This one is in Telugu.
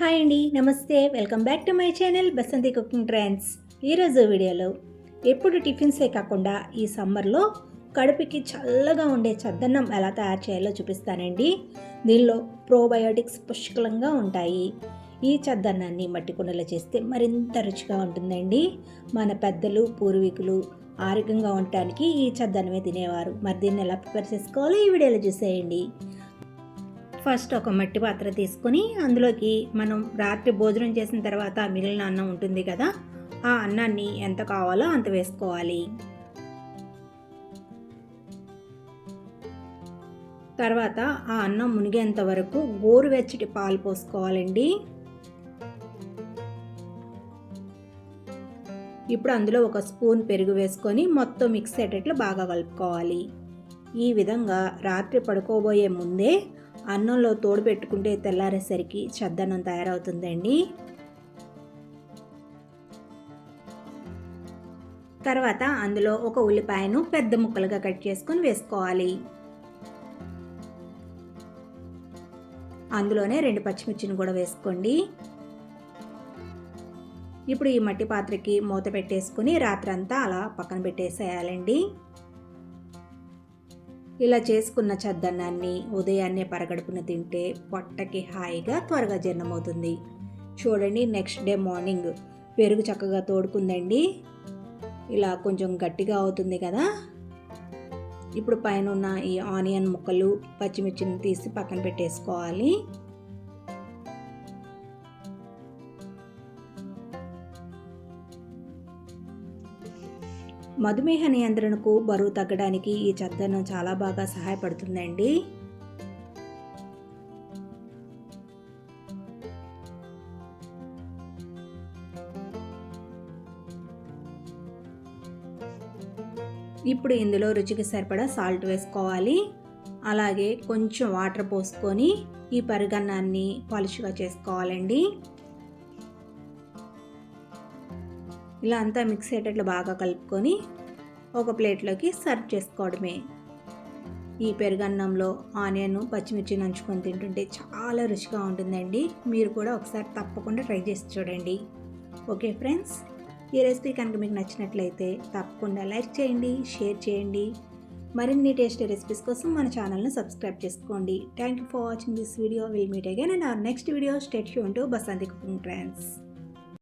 హాయ్ అండి నమస్తే. Welcome back to my channel Basanti cooking trends. ఈరోజు వీడియోలో ఎప్పుడు టిఫిన్సే కాకుండా ఈ సమ్మర్లో కడుపుకి చల్లగా ఉండే చద్దన్నం ఎలా తయారు చేయాలో చూపిస్తానండి. దీనిలో ప్రోబయోటిక్స్ పుష్కలంగా ఉంటాయి. ఈ చద్దన్నాన్ని మట్టి కుండలో చేస్తే మరింత రుచిగా ఉంటుందండి. మన పెద్దలు పూర్వీకులు ఆరోగ్యంగా ఉండటానికి ఈ చద్దన్నమే తినేవారు. మరి దీన్ని ఎలా ప్రిపేర్ చేసుకోవాలో ఈ వీడియోలో చూసేయండి. ఫస్ట్ ఒక మట్టి పాత్ర తీసుకొని అందులోకి మనం రాత్రి భోజనం చేసిన తర్వాత మిగిలిన అన్నం ఉంటుంది కదా ఆ అన్నాన్ని ఎంత కావాలో అంత వేసుకోవాలి. తర్వాత ఆ అన్నం మునిగేంత వరకు గోరువెచ్చటి పాలు పోసుకోవాలండి. ఇప్పుడు అందులో ఒక స్పూన్ పెరుగు వేసుకొని మొత్తం మిక్స్ అయ్యేటట్లు బాగా కలుపుకోవాలి. ఈ విధంగా రాత్రి పడుకోబోయే ముందే అన్నంలో తోడు పెట్టుకుంటే తెల్లారేసరికి చద్దన్నం తయారవుతుందండి. తర్వాత అందులో ఒక ఉల్లిపాయను పెద్ద ముక్కలుగా కట్ చేసుకొని వేసుకోవాలి. అందులోనే రెండు పచ్చిమిర్చిని కూడా వేసుకోండి. ఇప్పుడు ఈ మట్టి పాత్రకి మూత పెట్టేసుకుని రాత్రంతా అలా పక్కన పెట్టేసేయాలండి. ఇలా చేసుకున్న చద్దన్నాన్ని ఉదయాన్నే పరగడుపున తింటే పొట్టకి హాయిగా త్వరగా జీర్ణమవుతుంది. చూడండి నెక్స్ట్ డే మార్నింగ్ పెరుగు చక్కగా తోడుకుందండి. ఇలా కొంచెం గట్టిగా అవుతుంది కదా. ఇప్పుడు పైన ఉన్న ఈ ఆనియన్ ముక్కలు పచ్చిమిర్చిని తీసి పక్కన పెట్టేసుకోవాలి. మధుమేహ నియంత్రణకు బరువు తగ్గడానికి ఈ చద్దన్నం చాలా బాగా సహాయపడుతుందండి. ఇప్పుడు ఇందులో రుచికి సరిపడా సాల్ట్ వేసుకోవాలి. అలాగే కొంచెం వాటర్ పోసుకొని ఈ పరిగన్నాన్ని పాలిష్గా చేసుకోవాలండి. ఇలా అంతా మిక్స్ అయ్యేటట్లు బాగా కలుపుకొని ఒక ప్లేట్లోకి సర్వ్ చేసుకోవడమే. ఈ పెరుగన్నంలో ఆనియన్ పచ్చిమిర్చి నంచుకొని తింటుంటే చాలా రుచిగా ఉంటుందండి. మీరు కూడా ఒకసారి తప్పకుండా ట్రై చేసి చూడండి. ఓకే ఫ్రెండ్స్ ఈ రెసిపీ కనుక మీకు నచ్చినట్లయితే తప్పకుండా లైక్ చేయండి షేర్ చేయండి. మరిన్ని టేస్టీ రెసిపీస్ కోసం మన ఛానల్ని సబ్స్క్రైబ్ చేసుకోండి. Thank you for watching this video. Will meet again and our next video state you to Basanti cooking friends